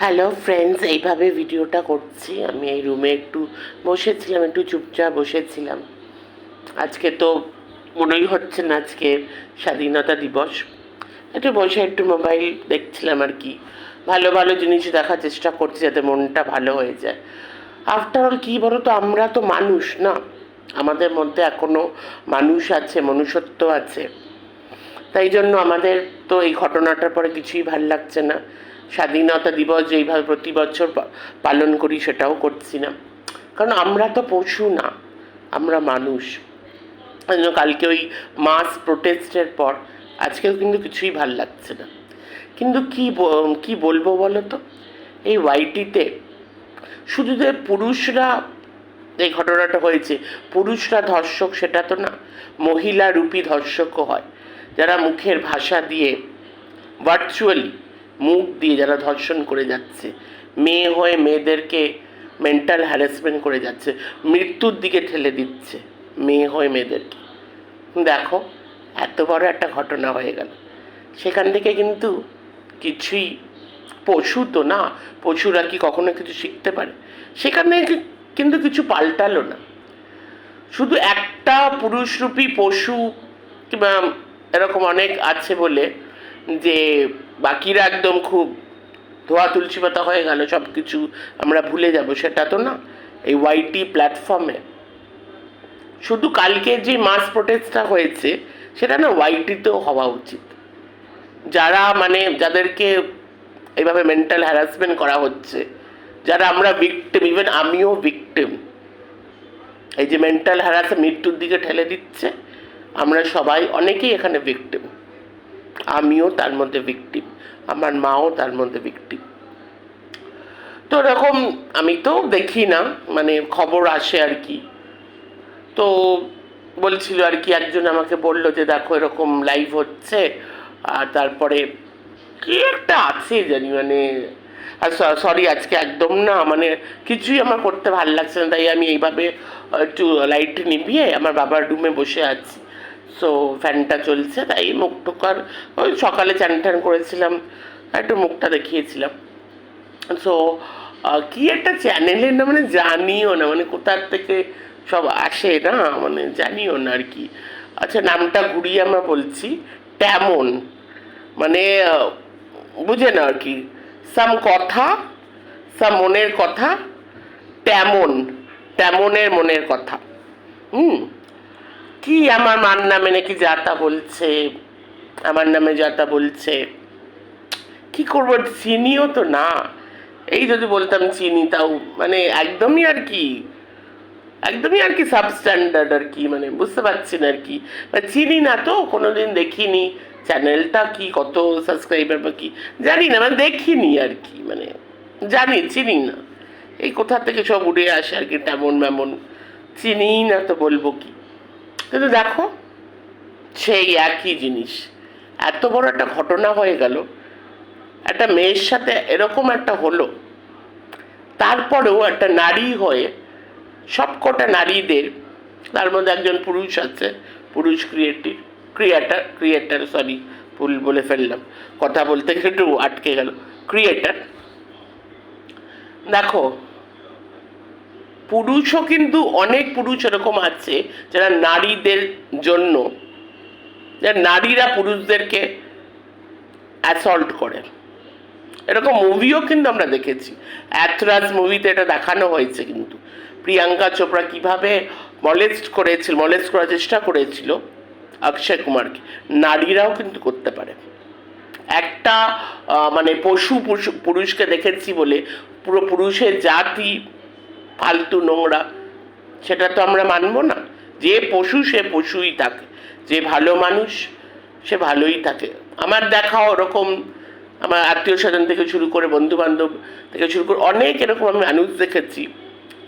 Hello friends এইভাবে ভিডিওটা করছি। আমি এই রুমে একটু বসেছিলাম, একটু চুপচাপ বসেছিলাম। আজকে তো মনেই হচ্ছে না আজকে স্বাধীনতা দিবস। একটু বসে একটু মোবাইল দেখছিলাম আর কি। ভালো ভালো জিনিস দেখার চেষ্টা করছি যাতে মনটা ভালো হয়ে যায়। আফটার অল কী বলো তো আমরা তো মানুষ, না? আমাদের মধ্যে এখনও মানুষ আছে, মনুষ্যত্ব আছে। তাই জন্য আমাদের তো এই ঘটনাটার পরে কিছুই ভালো লাগছে না। স্বাধীনতা দিবস যেইভাবে প্রতি বছর পালন করি সেটাও করছি না। কারণ আমরা তো পশু না, আমরা মানুষ। কালকে ওই মাস প্রোটেস্টের পর আজকেও কিন্তু কিছুই ভালো লাগছে না। কিন্তু কি কি বলব বলো তো? এই ওয়াইটিতে শুধু যে পুরুষরা এই ঘটনাটা হয়েছে, পুরুষরা ধর্ষক সেটা তো না, মহিলা রূপী ধর্ষকও হয়। যারা মুখের ভাষা দিয়ে ভার্চুয়ালি মুখ দিয়ে যারা ধর্ষণ করে যাচ্ছে, মেয়ে হয়ে মেয়েদেরকে মেন্টাল হ্যারাসমেন্ট করে যাচ্ছে, মৃত্যুর দিকে ঠেলে দিচ্ছে মেয়ে হয়ে মেয়েদেরকে। দেখো, এত বড় একটা ঘটনা হয়ে গেল। সেখান থেকে কিন্তু কিছুই, পশু তো না, পশুরা কি কখনো কিছু শিখতে পারে? সেখান থেকে কিন্তু কিছু পাল্টালো না। শুধু একটা পুরুষরূপী পশু, কিংবা এরকম অনেক আছে বলে যে বাকিরা একদম খুব ধোয়া তুলসী পাতা হয়ে গেল সব কিছু আমরা ভুলে যাব, সেটা তো না। এই ওয়াইটি প্ল্যাটফর্মে শুধু কালকে যে মাস প্রোটেস্টটা হয়েছে, সেটা না ওয়াইটিতেও হওয়া উচিত। যারা মানে যাদেরকে এইভাবে মেন্টাল হ্যারাসমেন্ট করা হচ্ছে, যারা আমরা ভিকটিম ইভেন আমিও ভিকটিম এই যে মেন্টাল হ্যারাস মৃত্যুর দিকে ঠেলে দিচ্ছে, আমরা সবাই অনেকেই এখানে ভিকটিম আমিও তার মধ্যে ভিকটিম আমার মাও তার মধ্যে ভিকটিম তো এরকম আমি তো দেখি না মানে খবর আসে আর কি। তো বলছিল আর কি, একজন আমাকে বলল যে দেখো এরকম লাইভ হচ্ছে, আর তারপরে কি একটা আছে জানি মানে আর সরি আজকে একদম না মানে কিছুই আমার করতে ভালো লাগছে না, তাই আমি এইভাবে একটু লাইট নিভিয়ে আমার বাবার রুমে বসে আছি। সো ফ্যানটা চলছে, তাই মুখ টুকার ওই সকালে চান টান করেছিলাম, একটু মুখটা দেখিয়েছিলাম। সো কি একটা চ্যানেলের না মানে জানিও না মানে কোথার থেকে সব আসে না মানে জানিও না আর কি। আচ্ছা নামটা ঘুরিয়ে আমরা বলছি তেমন মানে বুঝে না আর কি। সাম কথা, সাম মনের কথা তেমন তেমনের মনের কথা। হুম? কি আমার মার নামে নাকি যাতা বলছে? আমার নামে যাতা বলছে। কি করব? চিনিও তো না। এই যদি বলতাম চিনি, তাও মানে একদমই আর কি। একদমই আর কি সাবস্ট্যান্ডার্ড আর কি মানে বুঝতে পারছি না আর কি। মানে চিনি না তো, কোনোদিন দেখিনি। চ্যানেলটা কি, কত সাবস্ক্রাইবার বা কি, জানি না মানে দেখিনি আর কি মানে জানি, চিনি না। এই কোথা থেকে সব উড়ে আসে আর কি তেমন মেমন চিনি না তো বলব কি। কিন্তু দেখো, সেই একই জিনিস। এত বড় একটা ঘটনা হয়ে গেল, একটা মেয়ের সাথে এরকম একটা হলো, তারপরেও একটা নারী হয়ে সবকটা নারীদের, তার মধ্যে একজন পুরুষ আছে, পুরুষ ক্রিয়েটিভ ক্রিয়েটার ক্রিয়েটার সরি ভুল বলে ফেললাম। কথা বলতে একটু আটকে গেল ক্রিয়েটার দেখো পুরুষও কিন্তু অনেক পুরুষ এরকম আছে যারা নারীদের জন্য যারা নারীরা পুরুষদেরকে অ্যাসল্ট করে। এরকম মুভিও কিন্তু আমরা দেখেছি। অ্যাথরাজ মুভিতে এটা দেখানো হয়েছে কিন্তু। প্রিয়াঙ্কা চোপড়া কীভাবে মলেস্ট করেছিল মলেস্ট করার চেষ্টা করেছিল অক্ষয় কুমারকে, নারীরাও কিন্তু করতে পারে। একটা মানে পশু পুরুষকে দেখেছি বলে পুরো পুরুষের জাতি ফালতু নোংরা, সেটা তো আমরা মানবো না। যে পশু, সে পশুই থাকে। যে ভালো মানুষ, সে ভালোই থাকে। আমার দেখা ওরকম, আমার আত্মীয় স্বজন থেকে শুরু করে বন্ধু বান্ধব থেকে শুরু করে অনেক এরকম আমি মানুষ দেখেছি।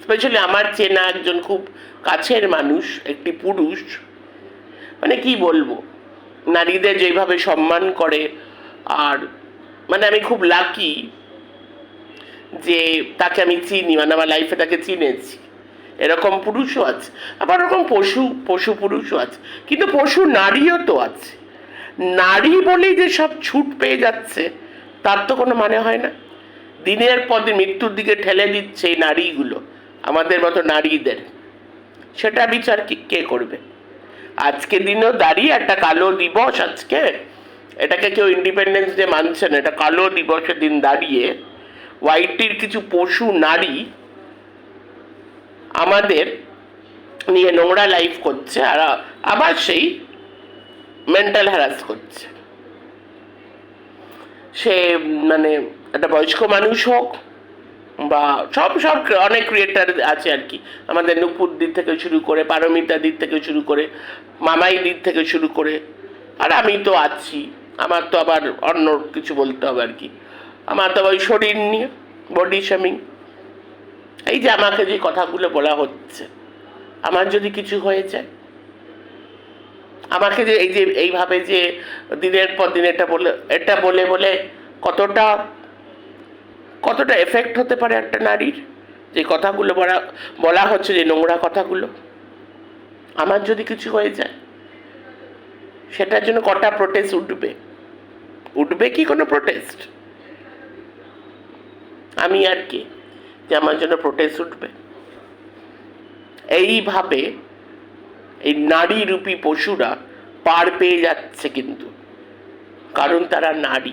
স্পেশালি আমার চেনা একজন খুব কাছের মানুষ, একটি পুরুষ। মানে কি বলব? নারীদের যেভাবে সম্মান করে, আর মানে আমি খুব লাকি যে তাকে আমি চিনি মানে আমার লাইফে তাকে চিনেছি। এরকম পুরুষও আছে, আবার এরকম পশু পশু পুরুষও আছে। কিন্তু পশু নারীও তো আছে। নারী বলেই যে সব ছুট পেয়ে যাচ্ছে, তার তো কোনো মানে হয় না। দিনের পর দিন মৃত্যুর দিকে ঠেলে দিচ্ছে এই নারীগুলো, আমাদের মতো নারীদের। সেটা বিচার কি, কে করবে? আজকে দিনেও দাঁড়িয়ে একটা কালো দিবস আজকে। এটাকে কেউ ইন্ডিপেন্ডেন্স ডে মানছে না, এটা কালো দিবসের দিন দাঁড়িয়ে ওয়াইটির কিছু পশু, নারী আমাদের নিয়ে নোংরা লাইফ করছে আর আবার সেই মেন্টাল হ্যারাস করছে। সে মানে একটা বয়স্ক মানুষ হোক বা সব সব অনেক ক্রিয়েটার আছে আর কি। আমাদের নুপুর দিক থেকে শুরু করে, পারমিতা দিক থেকে শুরু করে, মামাই দিক থেকে শুরু করে, আর আমি তো আছি। আমার তো আবার অন্য কিছু বলতে হবে আর কি। আমার তো ওই শরীর নিয়ে বডি শেমিং এই যে আমাকে যে কথাগুলো বলা হচ্ছে, আমার যদি কিছু হয়ে যায়, আমাকে যে এই যে এইভাবে যে দিনের পর দিন এটা বলে এটা বলে বলে কতটা কতটা এফেক্ট হতে পারে একটা নারীর? যে কথাগুলো বলা বলা হচ্ছে, যে নোংরা কথাগুলো। আমার যদি কিছু হয়ে যায়, সেটার জন্য কটা প্রোটেস্ট উঠবে? উঠবে কি কোনো প্রোটেস্ট আমি আর কি, যে আমার জন্য প্রোটেস্ট উঠবে। এইভাবে এই নারী রূপী পশুরা পার পেয়ে যাচ্ছে কিন্তু, কারণ তারা নারী।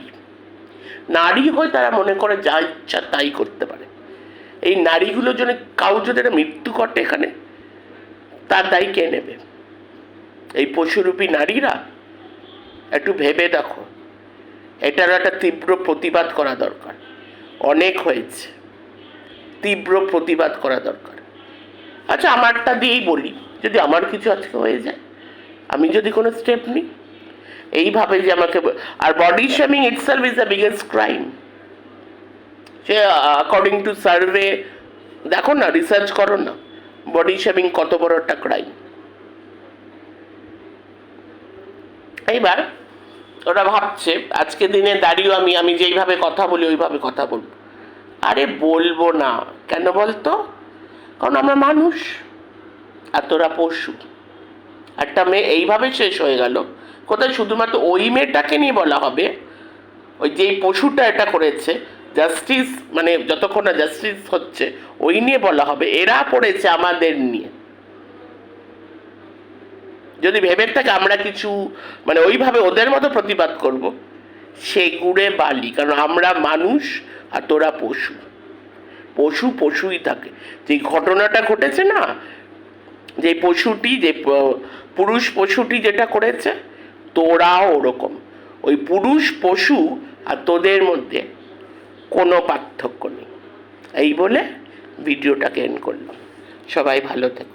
নারী হয়ে তারা মনে করে যা ইচ্ছা তাই করতে পারে। এই নারীগুলোর জন্য কাউ যদি একটা মৃত্যু ঘটে এখানে, তার দায়ী কে নেবে? এই পশুরূপী নারীরা? একটু ভেবে দেখো। এটার একটা তীব্র প্রতিবাদ করা দরকার। অনেক হয়েছে। তীব্র প্রতিবাদ করা দরকার। আচ্ছা আমারটা দিয়েই বলি, যদি আমার কিছু আজকে হয়ে যায়, আমি যদি কোনো স্টেপ নিই, এইভাবে যে আমাকে আর body shaming itself is the biggest crime say according to survey দেখো না রিসার্চ করো না বডি শেমিং কত বড় একটা ক্রাইম এইবার ওরা ভাবছে আজকে দিনে দাঁড়িয়েও আমি আমি যেইভাবে কথা বলি, ওইভাবে কথা বলব। আরে বলব না। কেন বলতো? কারণ আমরা মানুষ। আর তোরা পশু। একটা মেয়ে এইভাবে শেষ হয়ে গেল। কোথায়? শুধুমাত্র ওই মেয়েটাকে নিয়ে বলা হবে। ওই যেই পশুটা এটা করেছে জাস্টিস মানে যতক্ষণ না জাস্টিস হচ্ছে, ওই নিয়ে বলা হবে। এরা পড়েছে আমাদের নিয়ে। যদি ভেবে থাকে আমরা কিছু মানে ওইভাবে ওদের মতো প্রতিবাদ করব, সে গুড়ে বালি। কারণ আমরা মানুষ আর তোরা পশু। পশু পশুই থাকে। যে ঘটনাটা ঘটেছে না, যে পশুটি, যে পুরুষ পশুটি যেটা করেছে, তোরাও ওরকম। ওই পুরুষ পশু আর তোদের মধ্যে কোনো পার্থক্য নেই। এই বলে ভিডিওটাকে এন্ড করলাম। সবাই ভালো থেকো।